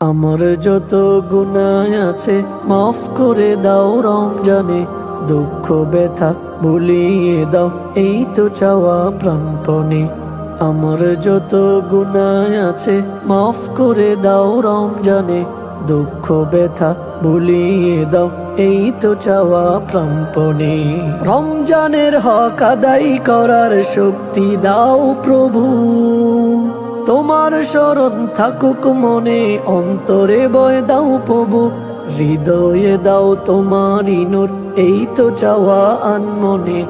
আমার যত গুনায় আছে, মাফ করে দাও রমজানে। দুঃখ, ব্যথা ভুলিয়ে দাও, এই তো চাওয়া প্রাণপণে। আমার যত গুনায় আছে, মাফ করে দাও রমজানে। দুঃখ, ব্যথা ভুলিয়ে দাও, এই তো চাওয়া প্রাণপণে। রমজানের হক আদায় করার শক্তি দাও প্রভু। তোমার স্মরণ থাকুক মনে, অন্তরে বয় দাও প্রভু, হৃদয়ে দাও তোমারই নূর, এই তো চাওয়া আনমনে,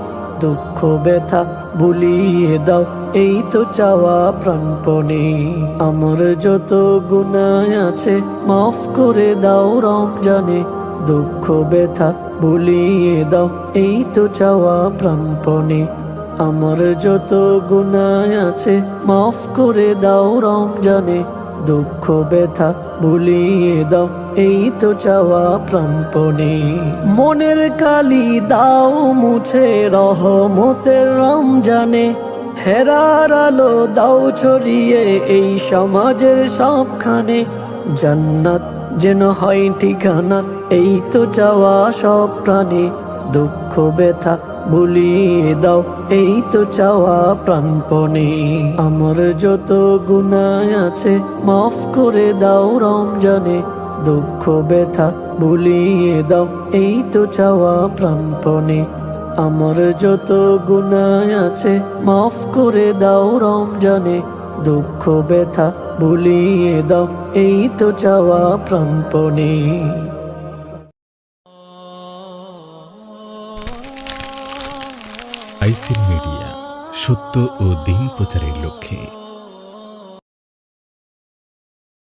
দুঃখ ব্যথা ভুলিয়ে দাও, এই তো চাওয়া প্রাণপণে। আমার যত গুণায় আছে, মাফ করে দাও রমজানে, দুঃখ ব্যথা ভুলিয়ে দাও, এই তো চাওয়া প্রাণপণে। আমার যত গুনায় আছে, মাফ করে দাও রমজানে। দুঃখ, ব্যথা ভুলিয়ে দাও, এই তো চাওয়া প্রাণপণে। মনের কালি দাও মুছে রহমতের রমজানে। হেরার আলো দাও ছড়িয়ে এই সমাজের সবখানে। জান্নাত যেন হয় ঠিকানা, এই তো চাওয়া সব প্রাণে। দুঃখ, ব্যথা ভুলিয়ে দাও। এই তো চাওয়া প্রাণপণে। আমার যত গুনায় আছে মাফ করে দাও রমজানে। দুঃখ, ব্যথা ভুলিয়ে দাও। এই তো চাওয়া প্রাণপণে। আমার যত গুনায় আছে মাফ করে দাও রমজানে। দুঃখ, ব্যথা ভুলিয়ে দাও। এই তো চাওয়া প্রাণপণে। আইসিল মিডিয়া সত্য ও দিন প্রচারের লক্ষ্যে।